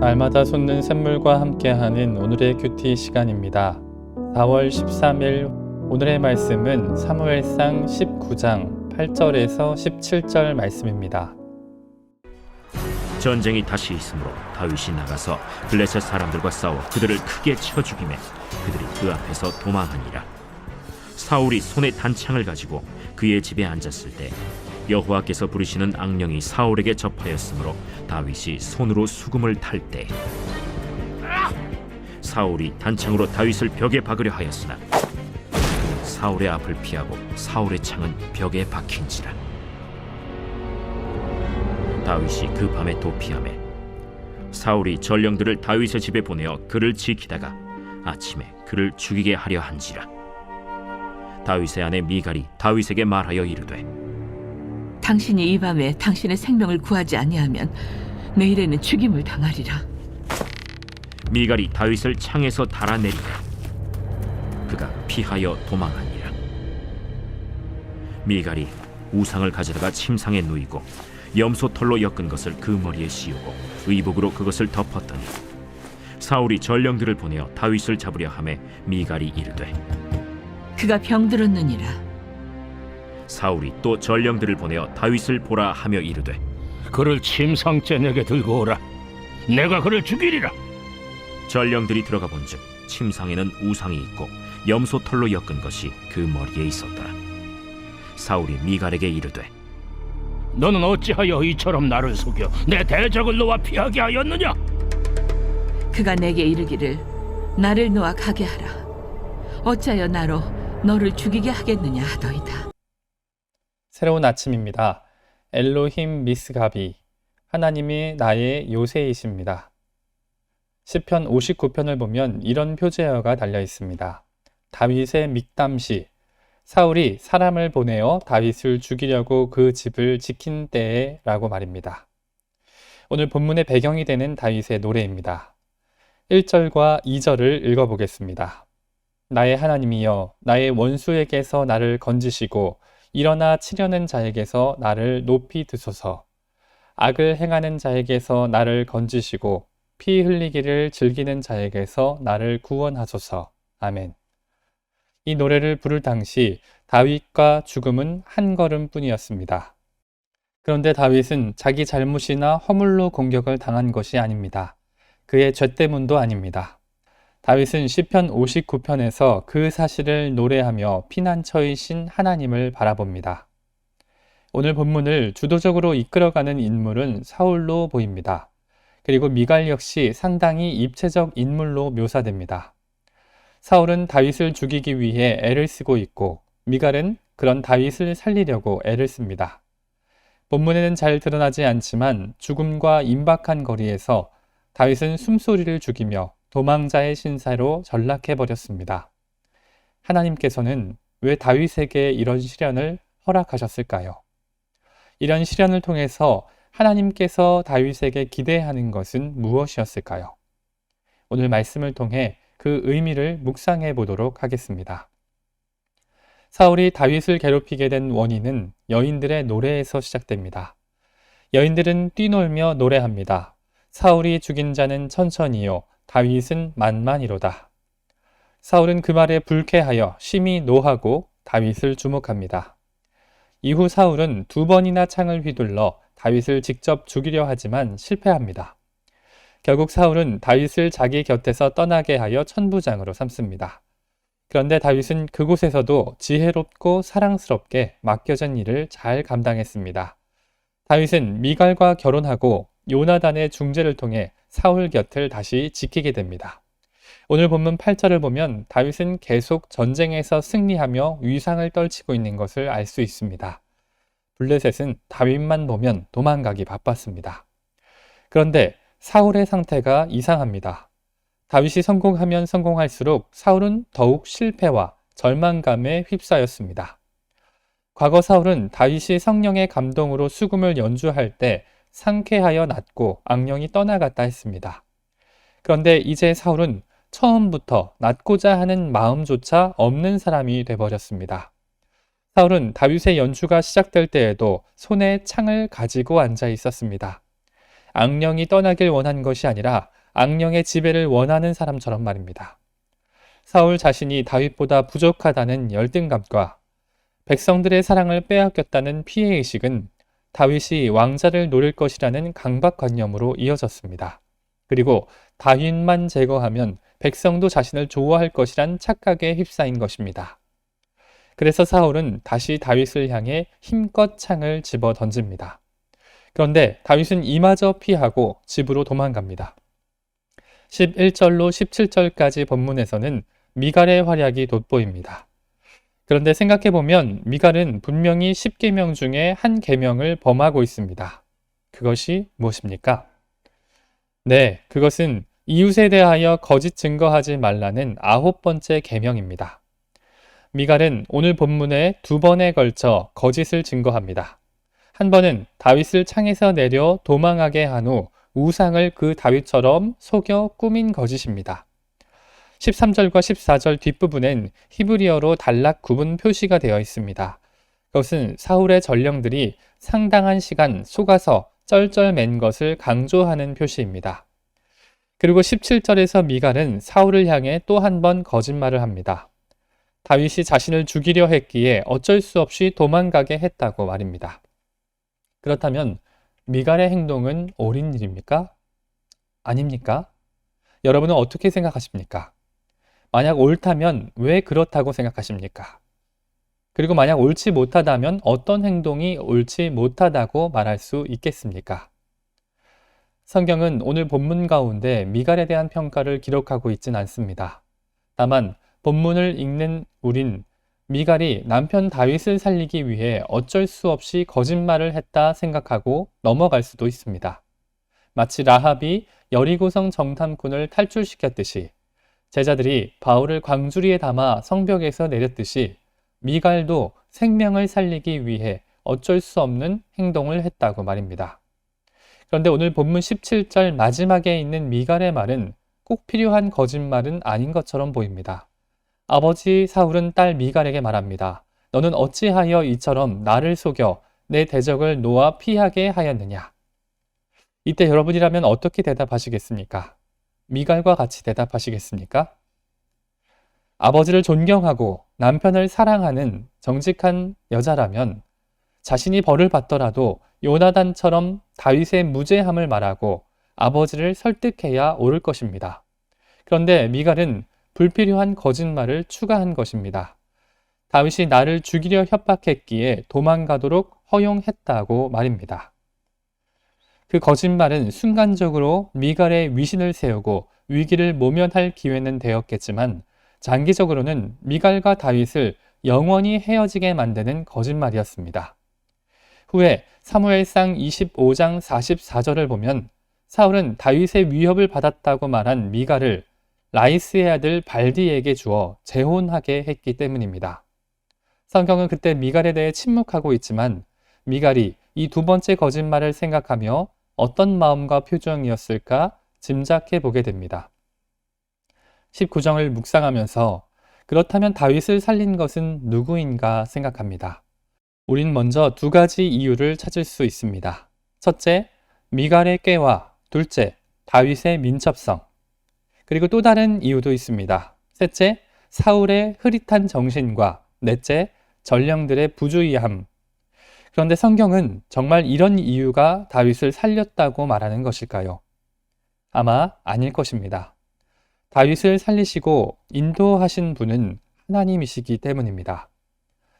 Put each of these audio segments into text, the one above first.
날마다 솟는 샘물과 함께하는 오늘의 큐티 시간입니다. 4월 13일 오늘의 말씀은 사무엘상 19장 8절에서 17절 말씀입니다. 전쟁이 다시 있으므로 다윗이 나가서 블레셋 사람들과 싸워 그들을 크게 쳐 죽이매 그들이 그 앞에서 도망하니라 사울이 손에 단창을 가지고 그의 집에 앉았을 때 여호와께서 부르시는 악령이 사울에게 접하였으므로 다윗이 손으로 수금을 탈 때 사울이 단창으로 다윗을 벽에 박으려 하였으나 사울의 앞을 피하고 사울의 창은 벽에 박힌지라. 다윗이 그 밤에 도피하매 사울이 전령들을 다윗의 집에 보내어 그를 지키다가 아침에 그를 죽이게 하려 한지라. 다윗의 아내 미갈이 다윗에게 말하여 이르되 당신이 이 밤에 당신의 생명을 구하지 아니하면 내일에는 죽임을 당하리라. 미갈이 다윗을 창에서 달아내리되 그가 피하여 도망하니라 미갈이 우상을 가져다가 침상에 누이고 염소 털로 엮은 것을 그 머리에 씌우고 의복으로 그것을 덮었더니 사울이 전령들을 보내어 다윗을 잡으려 하매 미갈이 이르되 그가 병들었느니라. 사울이 또 전령들을 보내어 다윗을 보라 하며 이르되 그를 침상째 내게 들고 오라. 내가 그를 죽이리라. 전령들이 들어가 본즉 침상에는 우상이 있고 염소 털로 엮은 것이 그 머리에 있었더라 사울이 미갈에게 이르되 너는 어찌하여 이처럼 나를 속여 내 대적을 놓아 피하게 하였느냐? 그가 내게 이르기를 나를 놓아 가게 하라. 어찌하여 나로 너를 죽이게 하겠느냐 하더이다. 새로운 아침입니다. 엘로힘 미스가비 하나님이 나의 요새이십니다. 시편 59편을 보면 이런 표제어가 달려 있습니다. 다윗의 믹담시 사울이 사람을 보내어 다윗을 죽이려고 그 집을 지킨 때에 라고 말입니다. 오늘 본문의 배경이 되는 다윗의 노래입니다. 1절과 2절을 읽어보겠습니다. 나의 하나님이여 나의 원수에게서 나를 건지시고 일어나 치려는 자에게서 나를 높이 드소서. 악을 행하는 자에게서 나를 건지시고 피 흘리기를 즐기는 자에게서 나를 구원하소서. 아멘. 이 노래를 부를 당시 다윗과 죽음은 한 걸음뿐이었습니다. 그런데 다윗은 자기 잘못이나 허물로 공격을 당한 것이 아닙니다. 그의 죄 때문도 아닙니다. 다윗은 시편 59편에서 그 사실을 노래하며 피난처이신 하나님을 바라봅니다. 오늘 본문을 주도적으로 이끌어가는 인물은 사울로 보입니다. 그리고 미갈 역시 상당히 입체적 인물로 묘사됩니다. 사울은 다윗을 죽이기 위해 애를 쓰고 있고 미갈은 그런 다윗을 살리려고 애를 씁니다. 본문에는 잘 드러나지 않지만 죽음과 임박한 거리에서 다윗은 숨소리를 죽이며 도망자의 신사로 전락해 버렸습니다. 하나님께서는 왜 다윗에게 이런 시련을 허락하셨을까요? 이런 시련을 통해서 하나님께서 다윗에게 기대하는 것은 무엇이었을까요? 오늘 말씀을 통해 그 의미를 묵상해 보도록 하겠습니다. 사울이 다윗을 괴롭히게 된 원인은 여인들의 노래에서 시작됩니다. 여인들은 뛰놀며 노래합니다. 사울이 죽인 자는 천천히요, 다윗은 만만이로다. 사울은 그 말에 불쾌하여 심히 노하고 다윗을 주목합니다. 이후 사울은 두 번이나 창을 휘둘러 다윗을 직접 죽이려 하지만 실패합니다. 결국 사울은 다윗을 자기 곁에서 떠나게 하여 천부장으로 삼습니다. 그런데 다윗은 그곳에서도 지혜롭고 사랑스럽게 맡겨진 일을 잘 감당했습니다. 다윗은 미갈과 결혼하고 요나단의 중재를 통해 사울 곁을 다시 지키게 됩니다. 오늘 본문 8절을 보면 다윗은 계속 전쟁에서 승리하며 위상을 떨치고 있는 것을 알 수 있습니다. 블레셋은 다윗만 보면 도망가기 바빴습니다. 그런데 사울의 상태가 이상합니다. 다윗이 성공하면 성공할수록 사울은 더욱 실패와 절망감에 휩싸였습니다. 과거 사울은 다윗이 성령의 감동으로 수금을 연주할 때 상쾌하여 낫고 악령이 떠나갔다 했습니다. 그런데 이제 사울은 처음부터 낫고자 하는 마음조차 없는 사람이 되버렸습니다. 사울은 다윗의 연주가 시작될 때에도 손에 창을 가지고 앉아 있었습니다. 악령이 떠나길 원한 것이 아니라 악령의 지배를 원하는 사람처럼 말입니다. 사울 자신이 다윗보다 부족하다는 열등감과 백성들의 사랑을 빼앗겼다는 피해의식은 다윗이 왕자를 노릴 것이라는 강박관념으로 이어졌습니다. 그리고 다윗만 제거하면 백성도 자신을 좋아할 것이란 착각에 휩싸인 것입니다. 그래서 사울은 다시 다윗을 향해 힘껏 창을 집어 던집니다. 그런데 다윗은 이마저 피하고 집으로 도망갑니다. 11절로 17절까지 본문에서는 미갈의 활약이 돋보입니다. 그런데 생각해보면 미갈은 분명히 10계명 중에 한 계명을 범하고 있습니다. 그것이 무엇입니까? 네, 그것은 이웃에 대하여 거짓 증거하지 말라는 아홉 번째 계명입니다. 미갈은 오늘 본문에 두 번에 걸쳐 거짓을 증거합니다. 한 번은 다윗을 창에서 내려 도망하게 한 후 우상을 그 다윗처럼 속여 꾸민 거짓입니다. 13절과 14절 뒷부분엔 히브리어로 단락 구분 표시가 되어 있습니다. 그것은 사울의 전령들이 상당한 시간 속아서 쩔쩔맨 것을 강조하는 표시입니다. 그리고 17절에서 미갈은 사울을 향해 또 한 번 거짓말을 합니다. 다윗이 자신을 죽이려 했기에 어쩔 수 없이 도망가게 했다고 말입니다. 그렇다면 미갈의 행동은 옳은 일입니까? 아닙니까? 여러분은 어떻게 생각하십니까? 만약 옳다면 왜 그렇다고 생각하십니까? 그리고 만약 옳지 못하다면 어떤 행동이 옳지 못하다고 말할 수 있겠습니까? 성경은 오늘 본문 가운데 미갈에 대한 평가를 기록하고 있진 않습니다. 다만 본문을 읽는 우린 미갈이 남편 다윗을 살리기 위해 어쩔 수 없이 거짓말을 했다 생각하고 넘어갈 수도 있습니다. 마치 라합이 여리고성 정탐꾼을 탈출시켰듯이 제자들이 바울을 광주리에 담아 성벽에서 내렸듯이 미갈도 생명을 살리기 위해 어쩔 수 없는 행동을 했다고 말입니다. 그런데 오늘 본문 17절 마지막에 있는 미갈의 말은 꼭 필요한 거짓말은 아닌 것처럼 보입니다. 아버지 사울은 딸 미갈에게 말합니다. 너는 어찌하여 이처럼 나를 속여 내 대적을 놓아 피하게 하였느냐? 이때 여러분이라면 어떻게 대답하시겠습니까? 미갈과 같이 대답하시겠습니까? 아버지를 존경하고 남편을 사랑하는 정직한 여자라면 자신이 벌을 받더라도 요나단처럼 다윗의 무죄함을 말하고 아버지를 설득해야 옳을 것입니다. 그런데 미갈은 불필요한 거짓말을 추가한 것입니다. 다윗이 나를 죽이려 협박했기에 도망가도록 허용했다고 말입니다. 그 거짓말은 순간적으로 미갈의 위신을 세우고 위기를 모면할 기회는 되었겠지만 장기적으로는 미갈과 다윗을 영원히 헤어지게 만드는 거짓말이었습니다. 후에 사무엘상 25장 44절을 보면 사울은 다윗의 위협을 받았다고 말한 미갈을 라이스의 아들 발디에게 주어 재혼하게 했기 때문입니다. 성경은 그때 미갈에 대해 침묵하고 있지만 미갈이 이 두 번째 거짓말을 생각하며 어떤 마음과 표정이었을까 짐작해 보게 됩니다. 19장을 묵상하면서 그렇다면 다윗을 살린 것은 누구인가 생각합니다. 우린 먼저 두 가지 이유를 찾을 수 있습니다. 첫째, 미갈의 꾀와 둘째, 다윗의 민첩성. 그리고 또 다른 이유도 있습니다. 셋째, 사울의 흐릿한 정신과 넷째, 전령들의 부주의함. 그런데 성경은 정말 이런 이유가 다윗을 살렸다고 말하는 것일까요? 아마 아닐 것입니다. 다윗을 살리시고 인도하신 분은 하나님이시기 때문입니다.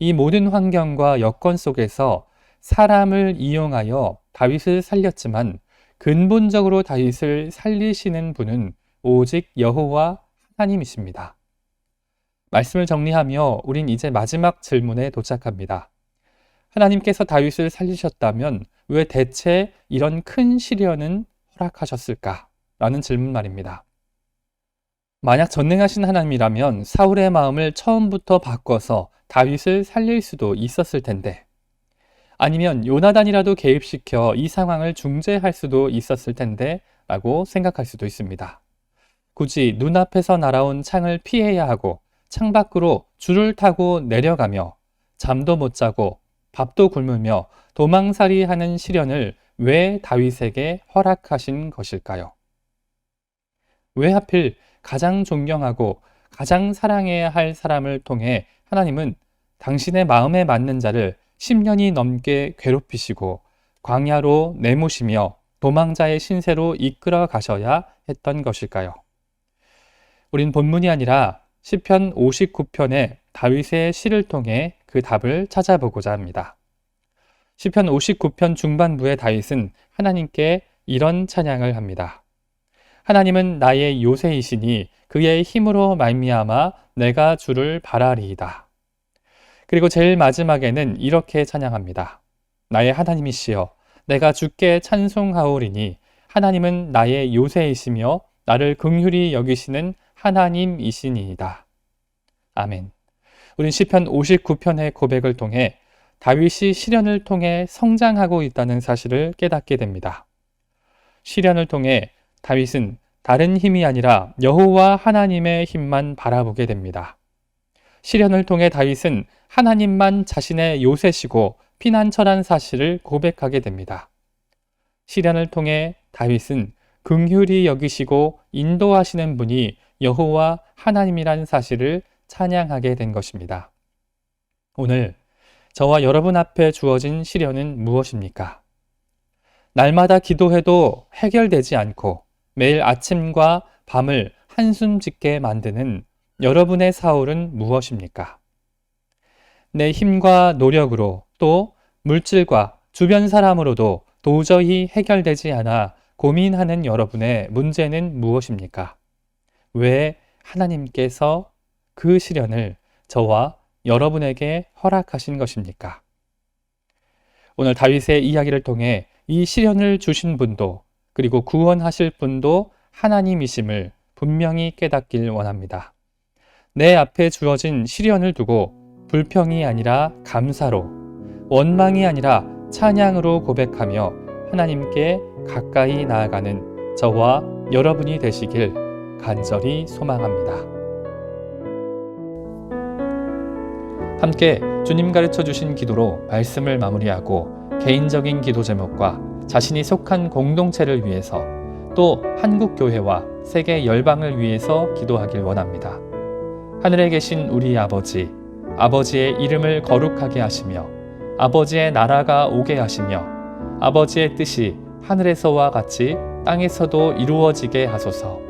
이 모든 환경과 여건 속에서 사람을 이용하여 다윗을 살렸지만 근본적으로 다윗을 살리시는 분은 오직 여호와 하나님이십니다. 말씀을 정리하며 우린 이제 마지막 질문에 도착합니다. 하나님께서 다윗을 살리셨다면 왜 대체 이런 큰 시련은 허락하셨을까? 라는 질문 말입니다. 만약 전능하신 하나님이라면 사울의 마음을 처음부터 바꿔서 다윗을 살릴 수도 있었을 텐데, 아니면 요나단이라도 개입시켜 이 상황을 중재할 수도 있었을 텐데, 라고 생각할 수도 있습니다. 굳이 눈앞에서 날아온 창을 피해야 하고, 창 밖으로 줄을 타고 내려가며, 잠도 못 자고, 밥도 굶으며 도망살이 하는 시련을 왜 다윗에게 허락하신 것일까요? 왜 하필 가장 존경하고 가장 사랑해야 할 사람을 통해 하나님은 당신의 마음에 맞는 자를 10년이 넘게 괴롭히시고 광야로 내모시며 도망자의 신세로 이끌어 가셔야 했던 것일까요? 우린 본문이 아니라 시편 59편의 다윗의 시를 통해 그 답을 찾아보고자 합니다. 시편 59편 중반부의 다윗은 하나님께 이런 찬양을 합니다. 하나님은 나의 요새이시니 그의 힘으로 말미암아 내가 주를 바라리이다. 그리고 제일 마지막에는 이렇게 찬양합니다. 나의 하나님이시여 내가 주께 찬송하오리니 하나님은 나의 요새이시며 나를 긍휼히 여기시는 하나님이시니이다. 아멘. 우린 시편 59편의 고백을 통해 다윗이 시련을 통해 성장하고 있다는 사실을 깨닫게 됩니다. 시련을 통해 다윗은 다른 힘이 아니라 여호와 하나님의 힘만 바라보게 됩니다. 시련을 통해 다윗은 하나님만 자신의 요새시고 피난처란 사실을 고백하게 됩니다. 시련을 통해 다윗은 긍휼히 여기시고 인도하시는 분이 여호와 하나님이란 사실을 찬양하게 된 것입니다. 오늘 저와 여러분 앞에 주어진 시련은 무엇입니까? 날마다 기도해도 해결되지 않고 매일 아침과 밤을 한숨 짓게 만드는 여러분의 사울은 무엇입니까? 내 힘과 노력으로 또 물질과 주변 사람으로도 도저히 해결되지 않아 고민하는 여러분의 문제는 무엇입니까? 왜 하나님께서 그 시련을 저와 여러분에게 허락하신 것입니까? 오늘 다윗의 이야기를 통해 이 시련을 주신 분도 그리고 구원하실 분도 하나님이심을 분명히 깨닫길 원합니다. 내 앞에 주어진 시련을 두고 불평이 아니라 감사로, 원망이 아니라 찬양으로 고백하며 하나님께 가까이 나아가는 저와 여러분이 되시길 간절히 소망합니다. 함께 주님 가르쳐 주신 기도로 말씀을 마무리하고 개인적인 기도 제목과 자신이 속한 공동체를 위해서 또 한국 교회와 세계 열방을 위해서 기도하길 원합니다. 하늘에 계신 우리 아버지, 아버지의 이름을 거룩하게 하시며 아버지의 나라가 오게 하시며 아버지의 뜻이 하늘에서와 같이 땅에서도 이루어지게 하소서.